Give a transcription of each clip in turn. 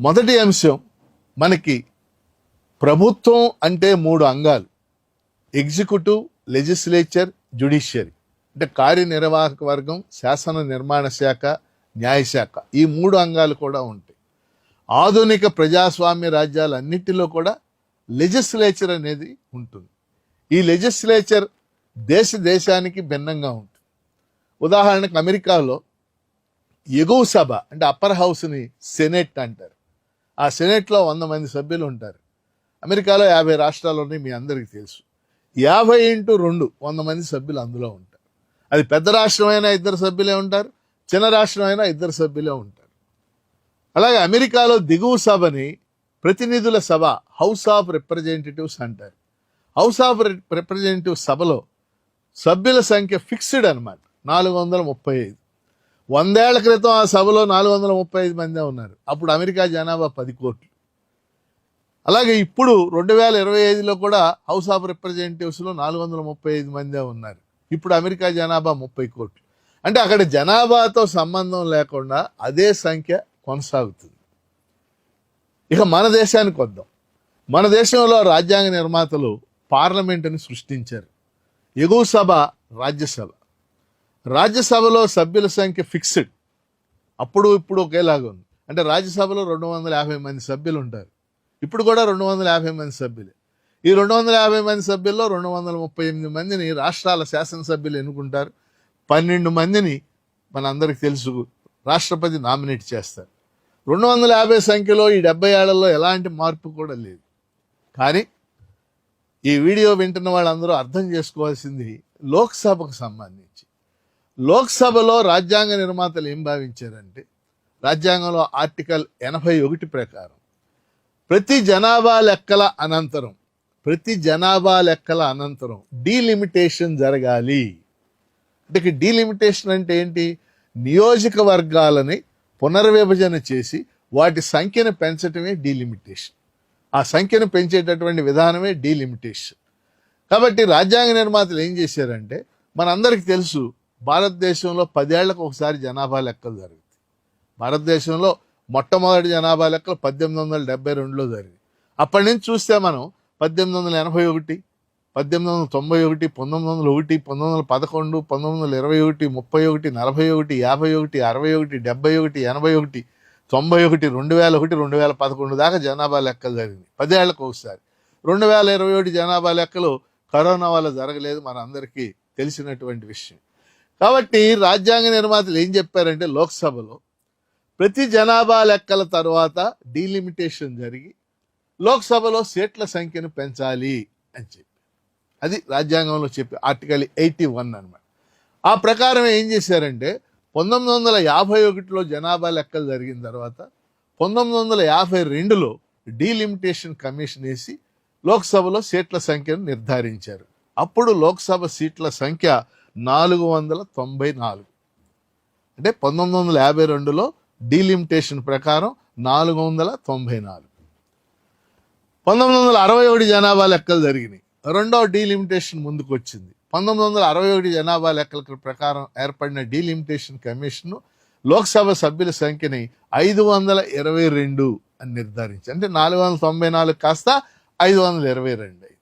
మొదటి అంశం మనకి ప్రభుత్వం అంటే మూడు అంగాలు. Executive legislature judiciary. అంటే కార్యనిర్వాహక వర్గం శాసన నిర్మాణ శాఖ న్యాయశాఖ ఈ మూడు అంగాలు కూడా ఉంటాయి. ఆధునిక ప్రజాస్వామ్య రాజ్యాలన్నిటిలో కూడా లెజిస్లేచర్ అనేది ఉంటుంది. ఈ లెజిస్లేచర్ దేశ దేశానికి భిన్నంగా ఉంటుంది. ఉదాహరణకు అమెరికాలో ఎగువ సభ అంటే అప్పర్ హౌస్ని సెనెట్ అంటారు. ఆ సెనెట్లో వంద మంది సభ్యులు ఉంటారు. అమెరికాలో యాభై రాష్ట్రాలు ఉన్నాయి మీ అందరికీ తెలుసు. యాభై ఇంటూ రెండు వంద మంది సభ్యులు అందులో ఉంటారు. అది పెద్ద రాష్ట్రమైనా ఇద్దరు సభ్యులే ఉంటారు చిన్న రాష్ట్రమైనా ఇద్దరు సభ్యులే ఉంటారు. అలాగే అమెరికాలో దిగువ సభని ప్రతినిధుల సభ హౌస్ ఆఫ్ రిప్రజెంటేటివ్స్ అంటారు. హౌస్ ఆఫ్ రిప్రజెంటేటివ్ సభలో సభ్యుల సంఖ్య ఫిక్స్డ్ అన్నమాట నాలుగు వందల ముప్పై ఐదు. వందేళ్ళ క్రితం ఆ సభలో నాలుగు వందల ముప్పై ఐదు మందే ఉన్నారు. అప్పుడు అమెరికా జనాభా పది కోట్లు. అలాగే ఇప్పుడు రెండు వేల ఇరవై ఐదులో కూడా హౌస్ ఆఫ్ రిప్రజెంటేటివ్స్లో నాలుగు వందల ముప్పై ఐదు మందే ఉన్నారు. ఇప్పుడు అమెరికా జనాభా ముప్పై కోట్లు. అంటే అక్కడ జనాభాతో సంబంధం లేకుండా అదే సంఖ్య కొనసాగుతుంది. ఇక మన దేశానికి వద్దాం. మన దేశంలో రాజ్యాంగ నిర్మాతలు పార్లమెంటుని సృష్టించారు. ఎగువ సభ రాజ్యసభ. రాజ్యసభలో సభ్యుల సంఖ్య ఫిక్స్డ్ అప్పుడు ఇప్పుడు ఒకేలాగా ఉంది. అంటే రాజ్యసభలో రెండు వందల యాభై మంది సభ్యులు ఉంటారు. ఇప్పుడు కూడా రెండు వందల యాభై మంది సభ్యులే. ఈ రెండు వందల యాభై మంది సభ్యుల్లో రెండు వందల ముప్పై ఎనిమిది మందిని రాష్ట్రాల శాసనసభ్యులు ఎన్నుకుంటారు. పన్నెండు మందిని మన అందరికి తెలుసు రాష్ట్రపతి నామినేట్ చేస్తారు. రెండు వందల యాభై సంఖ్యలో ఈ డెబ్బై ఏళ్ళలో ఎలాంటి మార్పు కూడా లేదు. కానీ ఈ వీడియో వింటున్న వాళ్ళందరూ అర్థం చేసుకోవాల్సింది లోక్సభకు సంబంధించి. లోక్సభలో రాజ్యాంగ నిర్మాతలు ఏం భావించారంటే రాజ్యాంగంలో ఆర్టికల్ ఎనభై ఒకటి ప్రకారం ప్రతి జనాభా లెక్కల అనంతరం ప్రతి జనాభా లెక్కల అనంతరం డీలిమిటేషన్ జరగాలి. అంటే డీలిమిటేషన్ అంటే ఏంటి? నియోజకవర్గాలని పునర్విభజన చేసి వాటి సంఖ్యను పెంచటమే డీలిమిటేషన్. ఆ సంఖ్యను పెంచేటటువంటి విధానమే డీలిమిటేషన్. కాబట్టి రాజ్యాంగ నిర్మాతలు ఏం చేశారంటే మనందరికీ తెలుసు భారతదేశంలో పదేళ్ళకు ఒకసారి జనాభా లెక్కలు జరుగుతాయి భారతదేశంలో మొట్టమొదటి జనాభా లెక్కలు పద్దెనిమిది వందల డెబ్బై రెండులో జరిగింది. అప్పటి నుంచి చూస్తే మనం పద్దెనిమిది వందల ఎనభై ఒకటి పద్దెనిమిది వందల తొంభై ఒకటి పంతొమ్మిది వందల ఒకటి పంతొమ్మిది వందల పదకొండు పంతొమ్మిది వందల ఇరవై ఒకటి ముప్పై ఒకటి నలభై ఒకటి యాభై ఒకటి అరవై ఒకటి డెబ్బై ఒకటి ఎనభై ఒకటి తొంభై ఒకటి రెండు వేల ఒకటి రెండు వేల పదకొండు దాకా జనాభా లెక్కలు జరిగింది. పదేళ్ళకు ఒకసారి. రెండు వేల ఇరవై ఒకటి జనాభా లెక్కలు కరోనా వల్ల జరగలేదు. మన అందరికీ తెలిసినటువంటి విషయం. కాబట్టి రాజ్యాంగ నిర్మాతలు ఏం చెప్పారంటే లోక్సభలో ప్రతి జనాభా లెక్కల తర్వాత డీలిమిటేషన్ జరిగి లోక్సభలో సీట్ల సంఖ్యను పెంచాలి అని చెప్పి అది రాజ్యాంగంలో చెప్పి ఆర్టికల్ ఎయిటీ వన్ అనమాట ఆ ప్రకారం ఏం చేశారంటే పంతొమ్మిది వందల యాభై ఒకటిలో జనాభా లెక్కలు జరిగిన తర్వాత పంతొమ్మిది వందల యాభై రెండులో డీలిమిటేషన్ కమిషన్ వేసి లోక్సభలో సీట్ల సంఖ్యను నిర్ధారించారు. అప్పుడు లోక్సభ సీట్ల సంఖ్య నాలుగు వందల తొంభై నాలుగు. అంటే పంతొమ్మిది వందల యాభై రెండులో డీలిమిటేషన్ ప్రకారం నాలుగు వందల తొంభై నాలుగు. పంతొమ్మిది వందల అరవై ఒకటి జనాభా లెక్కలు జరిగినాయి. రెండవ డీలిమిటేషన్ ముందుకు వచ్చింది పంతొమ్మిది వందల అరవై ఒకటి జనాభా లెక్కల ప్రకారం ఏర్పడిన డీలిమిటేషన్ కమిషన్ లోక్సభ సభ్యుల సంఖ్యని ఐదు వందల ఇరవై రెండు అని నిర్ధారించి అంటే నాలుగు వందల తొంభై నాలుగు కాస్త ఐదు వందల ఇరవై రెండు అయింది.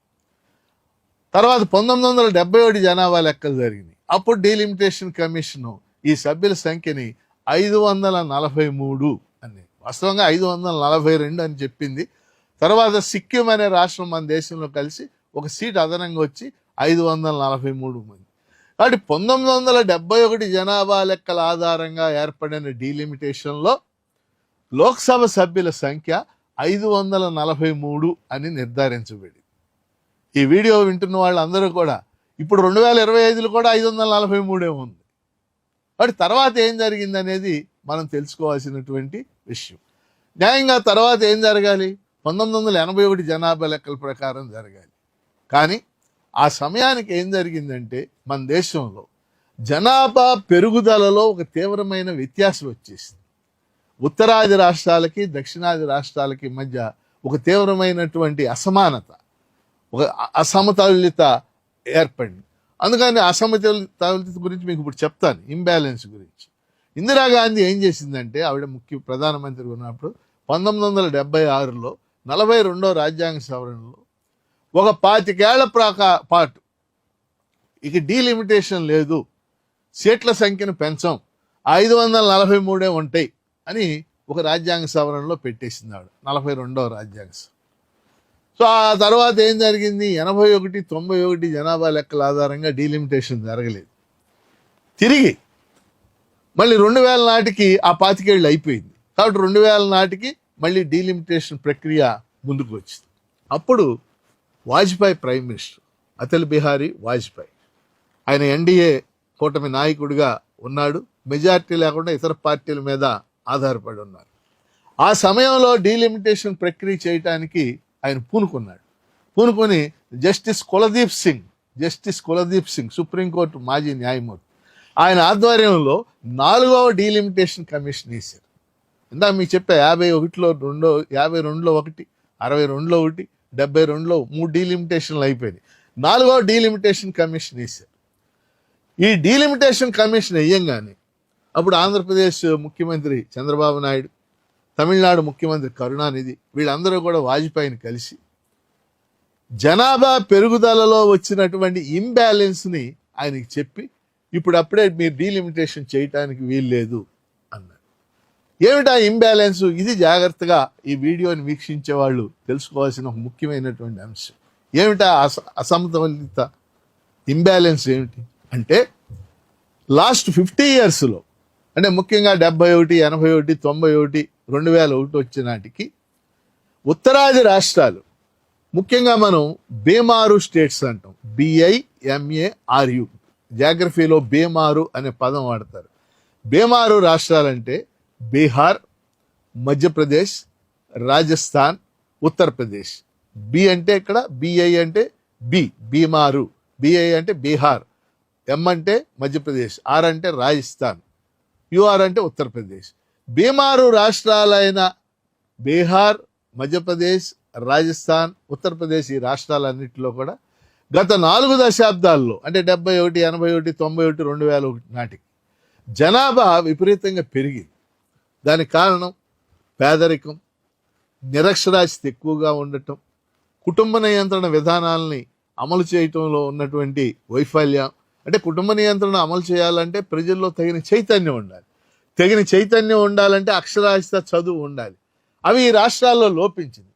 తర్వాత పంతొమ్మిది వందల డెబ్బై ఒకటి జనాభా లెక్కలు జరిగినాయి. అప్పుడు డీలిమిటేషన్ కమిషన్ ఈ సభ్యుల సంఖ్యని ఐదు వందల నలభై మూడు అని వాస్తవంగా ఐదు వందల నలభై రెండు అని చెప్పింది. తర్వాత సిక్కిం అనే రాష్ట్రం మన దేశంలో కలిసి ఒక సీట్ అదనంగా వచ్చి ఐదు వందల నలభై మూడు మంది. కాబట్టి పంతొమ్మిది వందల డెబ్బై ఒకటి జనాభా లెక్కల ఆధారంగా ఏర్పడిన డీలిమిటేషన్లో లోక్సభ సభ్యుల సంఖ్య ఐదు వందల నలభై మూడు అని నిర్ధారించబడింది. ఈ వీడియో వింటున్న వాళ్ళందరూ కూడా ఇప్పుడు రెండు వేల ఇరవై ఐదులో కూడా ఐదు వందల నలభై మూడే ఉంది. వాటి తర్వాత ఏం జరిగింది అనేది మనం తెలుసుకోవాల్సినటువంటి విషయం. న్యాయంగా తర్వాత ఏం జరగాలి? పంతొమ్మిది వందల ఎనభై ఒకటి జనాభా లెక్కల ప్రకారం జరగాలి. కానీ ఆ సమయానికి ఏం జరిగిందంటే మన దేశంలో జనాభా పెరుగుదలలో ఒక తీవ్రమైన వ్యత్యాసం వచ్చేసింది. ఉత్తరాది రాష్ట్రాలకి దక్షిణాది రాష్ట్రాలకి మధ్య ఒక తీవ్రమైనటువంటి అసమానత. ఒక అ- అసమతుల్యత ఏర్పడింది. అందుకని అసమతుల్యత గురించి మీకు ఇప్పుడు చెప్తాను ఇంబ్యాలెన్స్ గురించి. ఇందిరాగాంధీ ఏం చేసిందంటే ఆవిడ ముఖ్య ప్రధానమంత్రి ఉన్నప్పుడు పంతొమ్మిది వందల డెబ్బై ఆరులో నలభై రెండో రాజ్యాంగ సవరణలో ఒక పాతికేళ్ళ ప్రాకా పాటు ఇక డీలిమిటేషన్ లేదు సీట్ల సంఖ్యను పెంచం ఐదు వందల నలభై మూడే ఉంటాయి అని ఒక రాజ్యాంగ సవరణలో పెట్టేసింది ఆవిడ నలభై రెండవ రాజ్యాంగ సవరణ. సో ఆ తర్వాత ఏం జరిగింది? ఎనభై ఒకటి తొంభై ఒకటి జనాభా లెక్కల ఆధారంగా డీలిమిటేషన్ జరగలేదు. తిరిగి మళ్ళీ రెండు వేల నాటికి ఆ పాతికేళ్ళు అయిపోయింది. కాబట్టి రెండు వేల నాటికి మళ్ళీ డీలిమిటేషన్ ప్రక్రియ ముందుకు వచ్చింది. అప్పుడు వాజ్పేయి ప్రైమ్ మినిస్టర్ అటల్ బిహారీ వాజ్పేయి ఆయన ఎన్డీఏ కూటమి నాయకుడిగా ఉన్నాడు. మెజార్టీ లేకుండా ఇతర పార్టీల మీద ఆధారపడి ఉన్నారు. ఆ సమయంలో డీలిమిటేషన్ ప్రక్రియ చేయటానికి ఆయన పూనుకున్నాడు. పూనుకొని justice Kuldeep Singh justice Kuldeep Singh supreme court మాజీ న్యాయమూర్తి. ఆయన ఆధ్వర్యంలో నాలుగవ డీలిమిటేషన్ కమిషన్ వేశారు. ఇందా మీకు చెప్పా యాభై ఒకటిలో రెండో యాభై రెండులో ఒకటి అరవై రెండులో ఒకటి డెబ్బై రెండులో మూడు డీలిమిటేషన్లు అయిపోయినాయి. నాలుగవ డీలిమిటేషన్ కమిషన్ వేశారు. ఈ డీలిమిటేషన్ కమిషన్ వేయంగానే అప్పుడు ఆంధ్రప్రదేశ్ ముఖ్యమంత్రి చంద్రబాబు నాయుడు తమిళనాడు ముఖ్యమంత్రి కరుణానిధి వీళ్ళందరూ కూడా వాజ్పేయిని కలిసి జనాభా పెరుగుదలలో వచ్చినటువంటి ఇంబ్యాలెన్స్ని ఆయనకి చెప్పి ఇప్పుడు అప్పుడే మీరు డీలిమిటేషన్ చేయటానికి వీల్లేదు అన్నారు. ఏమిటా ఇంబ్యాలెన్స్? ఇది జాగ్రత్తగా ఈ వీడియోని వీక్షించే వాళ్ళు తెలుసుకోవాల్సిన ఒక ముఖ్యమైనటువంటి అంశం. ఏమిటా అస అసమతులిత ఇంబ్యాలెన్స్ ఏమిటి? అంటే లాస్ట్ ఫిఫ్టీ ఇయర్స్లో అంటే ముఖ్యంగా డెబ్బై ఒకటి ఎనభై ఒకటి తొంభై ఒకటి రెండు వేల ఒకటి వచ్చే నాటికి ఉత్తరాది రాష్ట్రాలు ముఖ్యంగా మనం బీమారు స్టేట్స్ అంటాం. బిఐఎంఏఆర్యు జాగ్రఫీలో బీమారు అనే పదం వాడతారు. బీమారు రాష్ట్రాలంటే బీహార్ మధ్యప్రదేశ్ రాజస్థాన్ ఉత్తరప్రదేశ్. బి అంటే ఇక్కడ బిఐ అంటే బి బీమారు బిఐ అంటే బీహార్. ఎం అంటే మధ్యప్రదేశ్. ఆర్ అంటే రాజస్థాన్. యూఆర్ అంటే ఉత్తరప్రదేశ్. బీమారు రాష్ట్రాలైన బీహార్ మధ్యప్రదేశ్ రాజస్థాన్ ఉత్తరప్రదేశ్ ఈ రాష్ట్రాలన్నింటిలో కూడా గత నాలుగు దశాబ్దాల్లో అంటే డెబ్బై ఒకటి ఎనభై ఒకటి తొంభై ఒకటి రెండు వేల ఒకటి నాటికి జనాభా విపరీతంగా పెరిగింది. దానికి కారణం పేదరికం నిరక్షరాస్యత ఎక్కువగా ఉండటం కుటుంబ నియంత్రణ విధానాలని అమలు చేయటంలో ఉన్నటువంటి వైఫల్యం అంటే కుటుంబ నియంత్రణ అమలు చేయాలంటే ప్రజల్లో తగిన చైతన్యం ఉండాలి. తగిన చైతన్యం ఉండాలంటే అక్షరాస్యత చదువు ఉండాలి. అవి ఈ రాష్ట్రాల్లో లోపించింది.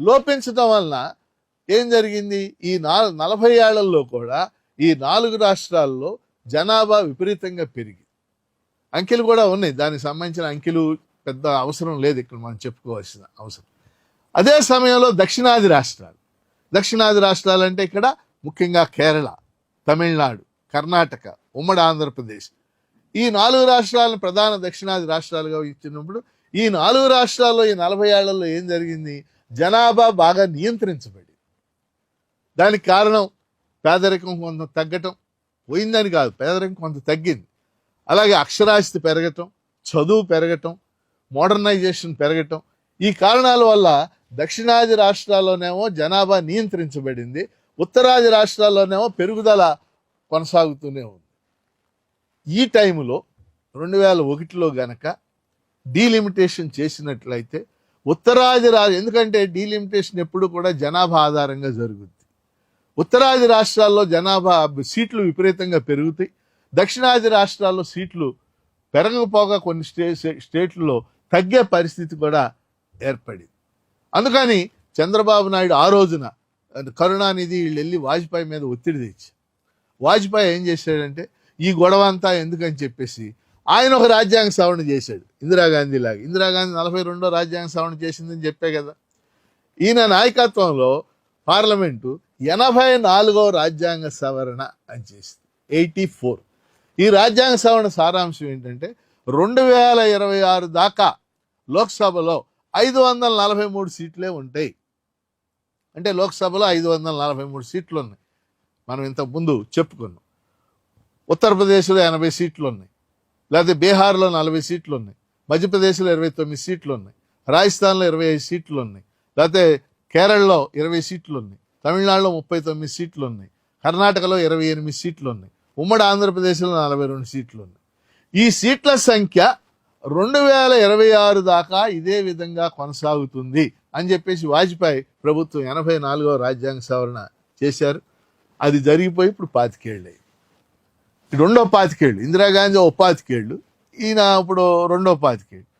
లోపించడం వలన ఏం జరిగింది? ఈ నాలుగు నలభై ఏళ్ళలో కూడా ఈ నాలుగు రాష్ట్రాల్లో జనాభా విపరీతంగా పెరిగి అంకెలు కూడా ఉన్నాయి. దానికి సంబంధించిన అంకెలు పెద్ద అవసరం లేదు ఇక్కడ మనం చెప్పుకోవాల్సిన అవసరం. అదే సమయంలో దక్షిణాది రాష్ట్రాలు. దక్షిణాది రాష్ట్రాలు అంటే ఇక్కడ ముఖ్యంగా కేరళ తమిళనాడు కర్ణాటక ఉమ్మడి ఆంధ్రప్రదేశ్. ఈ నాలుగు రాష్ట్రాలను ప్రధాన దక్షిణాది రాష్ట్రాలుగా ఇచ్చినప్పుడు ఈ నాలుగు రాష్ట్రాల్లో ఈ నలభై ఏళ్ళలో ఏం జరిగింది? జనాభా బాగా నియంత్రించబడి దానికి కారణం పేదరికం కొంత తగ్గటం. పోయిందని కాదు పేదరికం కొంత తగ్గింది. అలాగే అక్షరాస్యత పెరగటం చదువు పెరగటం మోడర్నైజేషన్ పెరగటం. ఈ కారణాల వల్ల దక్షిణాది రాష్ట్రాల్లోనేమో జనాభా నియంత్రించబడింది. ఉత్తరాది రాష్ట్రాల్లోనేమో పెరుగుదల కొనసాగుతూనే ఉంది. ఈ టైంలో రెండు వేల ఒకటిలో గనక డీలిమిటేషన్ చేసినట్లయితే ఉత్తరాది రాజు ఎందుకంటే డీలిమిటేషన్ ఎప్పుడు కూడా జనాభా ఆధారంగా జరుగుద్ది. ఉత్తరాది రాష్ట్రాల్లో జనాభా సీట్లు విపరీతంగా పెరుగుతాయి. దక్షిణాది రాష్ట్రాల్లో సీట్లు పెరగకపోగా కొన్ని స్టే స్టేట్లలో తగ్గే పరిస్థితి కూడా ఏర్పడింది. అందుకని చంద్రబాబు నాయుడు ఆ రోజున కరుణానిధి వీళ్ళు వెళ్ళి వాజ్పేయి మీద ఒత్తిడి తెచ్చి వాజ్పేయి ఏం చేశాడంటే ఈ గొడవ అంతా ఎందుకని చెప్పేసి ఆయన ఒక రాజ్యాంగ సవరణ చేశాడు ఇందిరాగాంధీ లాగా. ఇందిరాగాంధీ నలభై రెండో రాజ్యాంగ సవరణ చేసిందని చెప్పే కదా. ఈయన నాయకత్వంలో పార్లమెంటు ఎనభై నాలుగో రాజ్యాంగ సవరణ అని చేసింది ఎయిటీ ఫోర్. ఈ రాజ్యాంగ సవరణ సారాంశం ఏంటంటే రెండు వేల ఇరవై ఆరు దాకా లోక్సభలో ఐదు వందల నలభై మూడు సీట్లే ఉంటాయి. అంటే లోక్సభలో ఐదు వందల నలభై మూడు సీట్లు ఉన్నాయి. మనం ఇంతకు ముందు చెప్పుకున్నాం. ఉత్తరప్రదేశ్లో ఎనభై సీట్లు ఉన్నాయి. లేకపోతే బీహార్లో నలభై సీట్లు ఉన్నాయి. మధ్యప్రదేశ్లో ఇరవై తొమ్మిది సీట్లు ఉన్నాయి. రాజస్థాన్లో ఇరవై ఐదు సీట్లు ఉన్నాయి. లేకపోతే కేరళలో ఇరవై సీట్లు ఉన్నాయి. తమిళనాడులో ముప్పై తొమ్మిది సీట్లు ఉన్నాయి. కర్ణాటకలో ఇరవై ఎనిమిది సీట్లు ఉన్నాయి. ఉమ్మడి ఆంధ్రప్రదేశ్లో నలభై రెండు సీట్లు ఉన్నాయి. ఈ సీట్ల సంఖ్య రెండు వేల ఇరవై ఆరు దాకా ఇదే విధంగా కొనసాగుతుంది అని చెప్పేసి వాజ్పేయి ప్రభుత్వం ఎనభై నాలుగో రాజ్యాంగ సవరణ చేశారు. అది జరిగిపోయి ఇప్పుడు పాతికేళ్ళు రెండో పాతికేళ్ళు. ఇందిరాగాంధీ ఓ పాతికేళ్ళు. ఈయన ఇప్పుడు రెండో పాతికేళ్ళు.